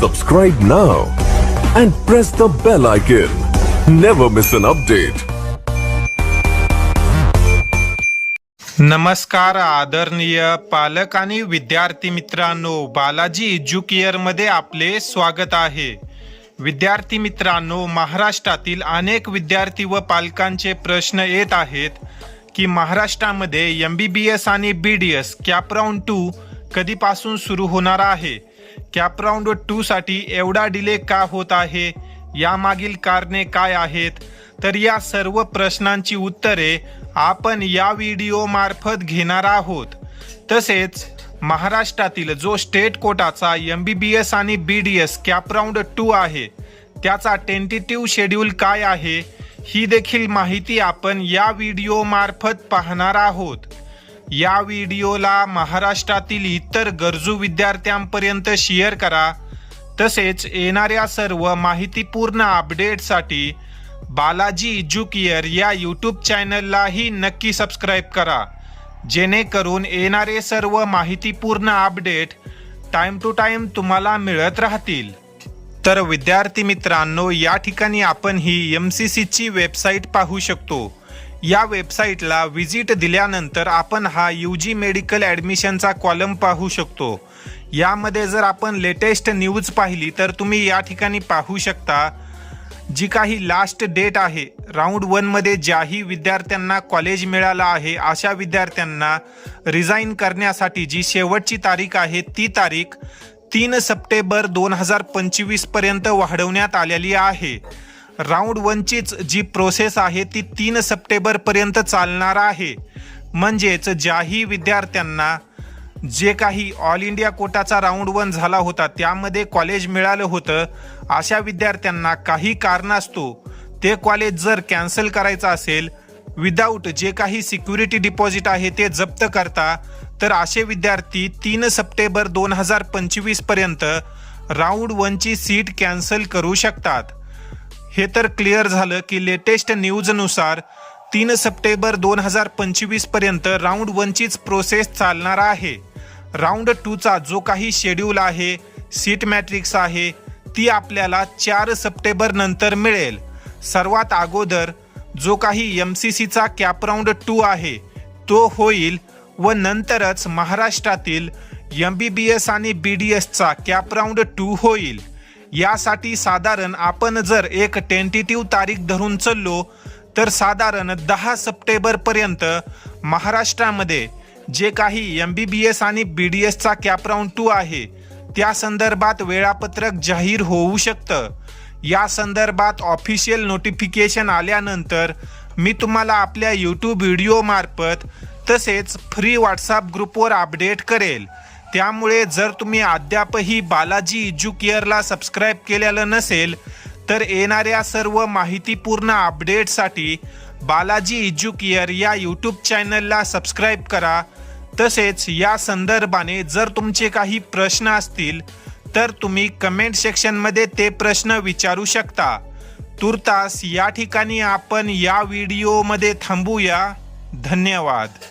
Subscribe now and press the bell icon. Never miss an update. नमस्कार आदरणीय पालक आणि विद्यार्थी मित्रांनो बालाजी एज्युकेअरमध्ये आपले स्वागत आहे विद्यार्थी मित्रांनो महाराष्ट्रातील अनेक विद्यार्थी व पालकांचे प्रश्न येत आहेत की महाराष्ट्रामध्ये एम बी बी एस आणि B D S cap round two कधीपासून सुरू होणार आहे कॅप राऊंड टू साठी एवढा डिले का होत आहे? यामागील कारणे काय आहेत? तर या सर्व प्रश्नांची उत्तरे आपण या व्हिडिओ मार्फत घेणार आहोत. तसेच महाराष्ट्रातील जो स्टेट कोटाचा एम बी बी एस आणि B D S cap round two आहे त्याचा टेंटेटिव्ह शेड्यूल काय आहे? ही देखील माहिती आपण या व्हिडिओ मार्फत पाहणार आहोत. या व्हिडिओला महाराष्ट्रातील इतर गरजू विद्यार्थ्यांपर्यंत शेअर करा. तसेच येणाऱ्या सर्व माहितीपूर्ण अपडेटसाठी बालाजी एज्युकेअर या यूट्यूब चॅनललाही नक्की सबस्क्राईब करा. जेणेकरून येणारे सर्व माहितीपूर्ण अपडेट टाईम टू टाईम तुम्हाला मिळत राहतील. तर विद्यार्थी मित्रांनो या ठिकाणी आपण ही एम सी सीची वेबसाईट पाहू शकतो. या वेबसाईटला व्हिजिट दिल्यानंतर आपण हा यू जी मेडिकल ॲडमिशनचा कॉलम पाहू शकतो. यामध्ये जर आपण लेटेस्ट न्यूज पाहिली तर तुम्ही या ठिकाणी पाहू शकता जी काही लास्ट डेट आहे. राऊंड वनमध्ये ज्याही विद्यार्थ्यांना कॉलेज मिळालं आहे अशा विद्यार्थ्यांना रिझाईन करण्यासाठी जी शेवटची तारीख आहे ती तारीख तीन सप्टेंबर दोन हजार पंचवीसपर्यंत वाढवण्यात आलेली आहे. राऊंड वनचीच जी प्रोसेस आहे ती तीन सप्टेंबर पर्यंत चालणार आहे. म्हणजेच ज्याही विद्यार्थ्यांना जे काही ऑल इंडिया कोटाचा राऊंड वन झाला होता त्यामध्ये कॉलेज मिळालं होतं अशा विद्यार्थ्यांना काही कारणास्तव ते कॉलेज जर कॅन्सल करायचं असेल विदाऊट जे काही सिक्युरिटी डिपॉझिट आहे ते जप्त करता तर असे विद्यार्थी तीन सप्टेंबर दोन हजार पंचवीसपर्यंत राऊंड वनची सीट कॅन्सल करू शकतात. हे तर क्लिअर झालं की लेटेस्ट न्यूजनुसार तीन सप्टेंबर दोन हजार पंचवीसपर्यंत राऊंड वनचीच प्रोसेस चालणार आहे. राऊंड टूचा जो काही शेड्यूल आहे सीट मॅट्रिक्स आहे ती आपल्याला चार सप्टेंबर नंतर मिळेल. सर्वात अगोदर जो काही एम सी सीचा कॅप राऊंड टू आहे तो होईल व नंतरच महाराष्ट्रातील एम बी बी एस आणि बी डी एसचा कॅप राऊंड टू होईल. यासाठी साधारण आपण जर एक टेंटेटिव्ह तारीख धरून चाललो तर साधारण दहा सप्टेंबर पर्यंत महाराष्ट्रामध्ये जे काही एम बी बी एस आणि बी डी एसचा कॅपराऊंड टू आहे त्या संदर्भात वेळापत्रक जाहीर होऊ शकतं. या संदर्भात ऑफिशियल नोटिफिकेशन आल्यानंतर मी तुम्हाला आपल्या यूट्यूब व्हिडिओ मार्फत तसेच फ्री व्हॉट्सअप ग्रुपवर अपडेट करेल. त्यामुळे जर तुम्ही अद्यापही बालाजी एज्युकेअरला सबस्क्राईब केलेलं नसेल तर येणाऱ्या सर्व माहितीपूर्ण अपडेटसाठी बालाजी एज्युकेअर या यूट्यूब चॅनलला सबस्क्राईब करा. तसेच या संदर्भाने जर तुमचे काही प्रश्न असतील तर तुम्ही कमेंट सेक्शनमध्ये ते प्रश्न विचारू शकता. तुर्तास या ठिकाणी आपण या व्हिडिओमध्ये थांबूया. धन्यवाद.